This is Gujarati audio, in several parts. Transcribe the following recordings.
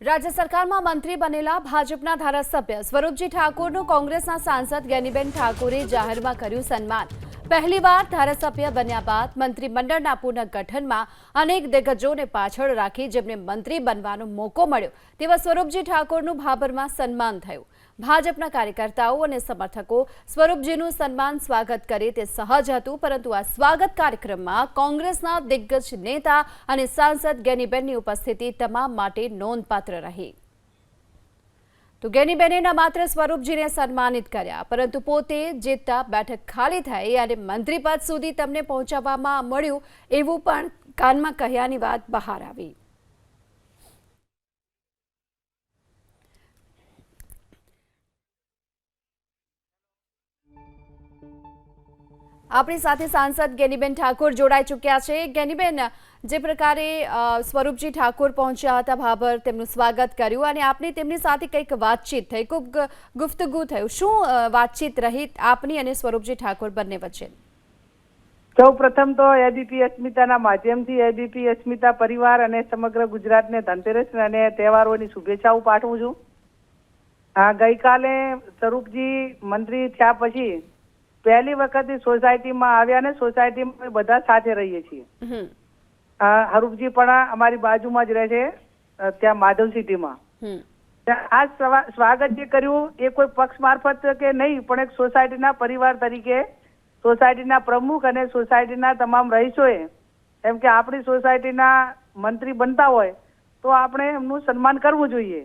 રાજ્ય સરકારમાં મંત્રી બનેલા ભાજપના ધારાસભ્ય સ્વરૂપજી ઠાકોરનું કોંગ્રેસના સાંસદ ગેનીબેન ઠાકોરે જાહેરમાં કર્યું સન્માન. પહેલીવાર ધારાસભ્ય બન્યા બાદ મંત્રીમંડળના પુનઃગઠનમાં અનેક દિગ્ગજોને પાછળ રાખી જેમને મંત્રી બનવાનો મોકો મળ્યો. તેવા સ્વરૂપજી ઠાકોરનું ભાભરમાં સન્માન થયું. ભાજપના કાર્યકર્તાઓ અને સમર્થકો સ્વરૂપજીનું સન્માન સ્વાગત કરે તે સહજ હતું, પરંતુ આ સ્વાગત કાર્યક્રમમાં કોંગ્રેસના દિગ્ગજ નેતા અને સાંસદ ગેનીબેનની ઉપસ્થિતિ તમામ માટે નોંધપાત્ર રહી. તો ગેનીબેને ન માત્ર સ્વરૂપજીને સન્માનિત કર્યા, પરંતુ પોતે જીતતા બેઠક ખાલી થઈ અને મંત્રીપદ સુધી તમને પહોંચાડવામાં મળ્યું એવું પણ કાનમાં કહ્યાની વાત બહાર આવી. આપણી સાથે સાંસદ ગેનીબેન ઠાકોર જોડાઈ ચૂક્યા છે. ગેનીબેન, જે પ્રકારે સ્વરૂપજી ઠાકોર પહોંચ્યા હતા ભાભર, તેમનું સ્વાગત કર્યું અને આપની તેમની સાથે કંઈક વાતચીત થઈ, ખૂબ ગુફ્તગુ થયું. શું વાતચીત રહી આપની અને સ્વરૂપજી ઠાકોર બંને વચ્ચે? સૌ પ્રથમ તો એબીપી અસ્મિતાના માધ્યમથી એબીપી અસ્મિતા પરિવાર અને સમગ્ર ગુજરાતને ધનતેરસ અને તહેવારોની શુભેચ્છાઓ પાઠવું છું. હા, ગઈકાલે સ્વરૂપજી મંત્રી થયા પછી પહેલી વખત સોસાયટીમાં આવ્યા ને સોસાયટીમાં બધા સાથે રહીએ છીએ. હરૂપજી પણ અમારી બાજુમાં જ રહે છે ત્યાં માધવ સિટીમાં. આ સ્વાગત જે કર્યું એ કોઈ પક્ષ મારફત કે નહીં પણ એક સોસાયટીના પરિવાર તરીકે સોસાયટીના પ્રમુખ અને સોસાયટીના તમામ રહીશોએ એમ કે આપણી સોસાયટીના મંત્રી બનતા હોય તો આપણે એમનું સન્માન કરવું જોઈએ.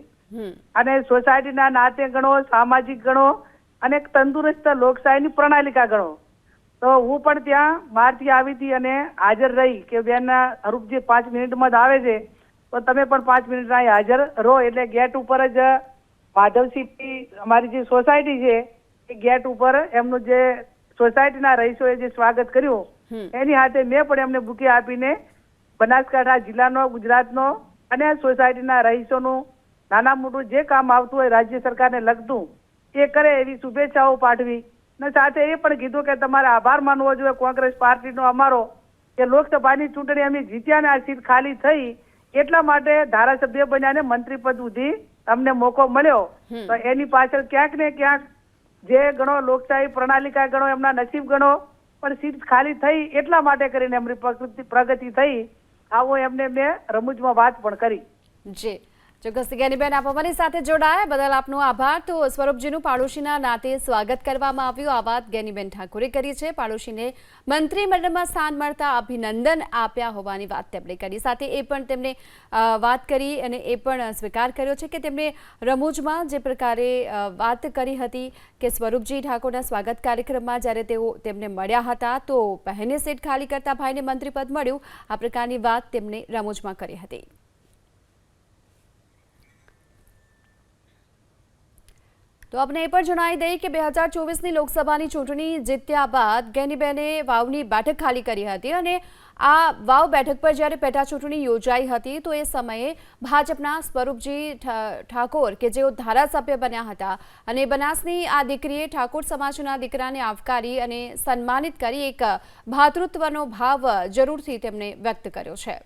અને સોસાયટીના નાતે ગણો સામાજિક ગણો અને એક તંદુરસ્ત લોકશાહીની પ્રણાલિકા ગણો. તો હું પણ ત્યાં બહારથી આવી હતી અને હાજર રહી કે બેન અરૂપજી પાંચ મિનિટમાં જ આવે છે તો તમે પણ પાંચ મિનિટ અહીં હાજર રહો એટલે ગેટ ઉપર જ માધવસિંહની અમારી જે સોસાયટી છે એ ગેટ ઉપર એમનું જે સોસાયટીના રહીશોએ જે સ્વાગત કર્યું એની હાથે મેં પણ એમને બુકે આપીને બનાસકાંઠા જિલ્લાનો ગુજરાતનો અને સોસાયટીના રહીશોનું નાના મોટું જે કામ આવતું હોય રાજ્ય સરકારને લગતું એ કરે એવી શુભેચ્છાઓ પાઠવી. ને સાથે એ પણ કીધું કે તમારે આભાર માનવો જોઈએ કોંગ્રેસ પાર્ટીનો અમારો. કે લોકસભાની ચૂંટણી અમે જીત્યા ને આ સીટ ખાલી થઈ એટલા માટે ધારાસભ્ય બન્યા ને મંત્રી પદ સુધી અમને મોકો મળ્યો. તો એની પાછળ ક્યાંક ને ક્યાંક જે ગણો લોકશાહી પ્રણાલિકા ગણો એમના નસીબ ગણો પણ સીટ ખાલી થઈ એટલા માટે કરીને એમની પ્રગતિ થઈ. આવો એમને મેં રમૂજમાં વાત પણ કરી. જી. ચોક્કસ ગેનીબેન આપ અમારી સાથે જોડાયા. બદલ આપનો આભાર. તો સ્વરૂપજીનું પાડોશીના નાતે સ્વાગત કરવામાં આવ્યું. આ વાત ગેનીબેન ઠાકોરે કરી છે. પાડોશીને મંત્રીમંડળમાં સ્થાન મળતા અભિનંદન આપ્યા હોવાની વાત તેમણે કરી. સાથે એ પણ તેમણે વાત કરી અને એ પણ સ્વીકાર કર્યો છે કે તેમણે રમૂજમાં જે પ્રકારે વાત કરી હતી કે સ્વરૂપજી ઠાકોરના સ્વાગત કાર્યક્રમમાં જ્યારે તેઓ તેમને મળ્યા હતા, તો પહેને સીટ ખાલી કરતા ભાઈને મંત્રીપદ મળ્યું. આ પ્રકારની વાત તેમણે રમૂજમાં કરી હતી. તો આપણે એ પણ જણાવી દઈએ કે બે હજાર ચોવીસની લોકસભાની ચૂંટણી જીત્યા બાદ ગેનીબેને વાવની બેઠક ખાલી કરી હતી અને આ વાવ બેઠક પર જ્યારે પેટા ચૂંટણી યોજાઈ હતી, તો એ સમયે ભાજપના સ્વરૂપજી ઠાકોર કે જેઓ ધારાસભ્ય બન્યા હતા અને બનાસની આ દીકરીએ ઠાકોર સમાજના દીકરાને આવકારી અને સન્માનિત કરી એક ભાતૃત્વનો ભાવ જરૂરથી તેમણે વ્યક્ત કર્યો છે.